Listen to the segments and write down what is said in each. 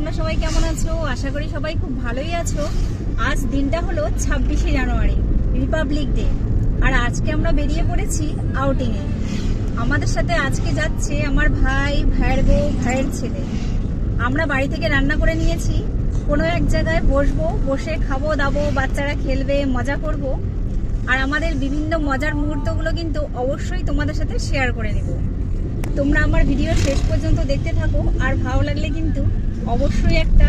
তোমরা সবাই কেমন আছো? আশা করি সবাই খুব ভালোই আছো। আজ দিনটা হলো ছাব্বিশে জানুয়ারি রিপাবলিক ডে আর আজকে আমরা বেরিয়ে পড়েছি আউটিংয়ে আমাদের সাথে আজকে যাচ্ছে আমার ভাই, ভাইয়ের বউ, ভাইয়ের ছেলে। আমরা বাড়ি থেকে রান্না করে নিয়েছি। কোনো এক জায়গায় বসবো, বসে খাব, দাবো, বাচ্চারা খেলবে, মজা করব। আর আমাদের বিভিন্ন মজার মুহূর্তগুলো কিন্তু অবশ্যই তোমাদের সাথে শেয়ার করে নেব তোমরা আমার ভিডিও শেষ পর্যন্ত দেখতে থাকো। আর ভালো লাগলে কিন্তু অবশ্যই একটা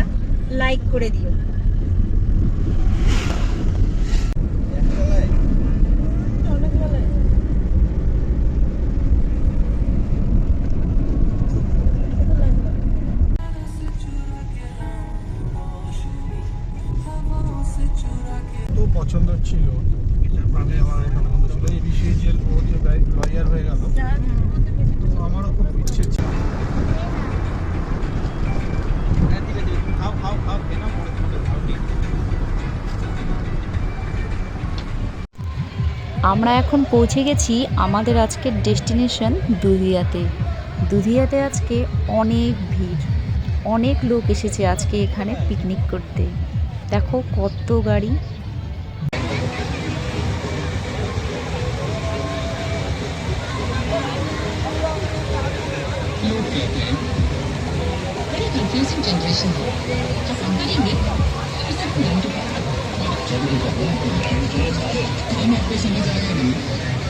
লাইক করে দিও। পছন্দ ছিল। আমরা এখন পৌঁছে গেছি আমাদের আজকের ডেস্টিনেশন দুধিয়াতে। দুধিয়াতে আজকে অনেক ভিড়। অনেক লোক এসেছে আজকে এখানে পিকনিক করতে। দেখো কত গাড়ি। Confusing generation. 我们的广播，我们的团队，我们非常的感。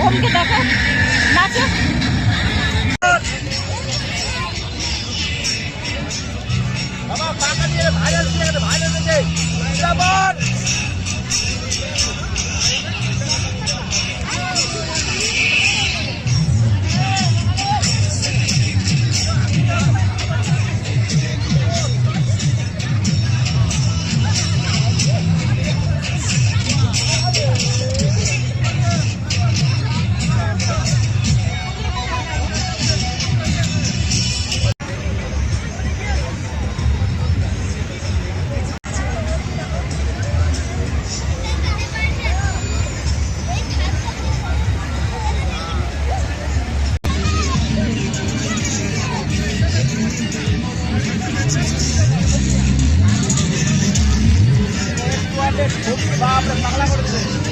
ওমকে দেখো Thank you.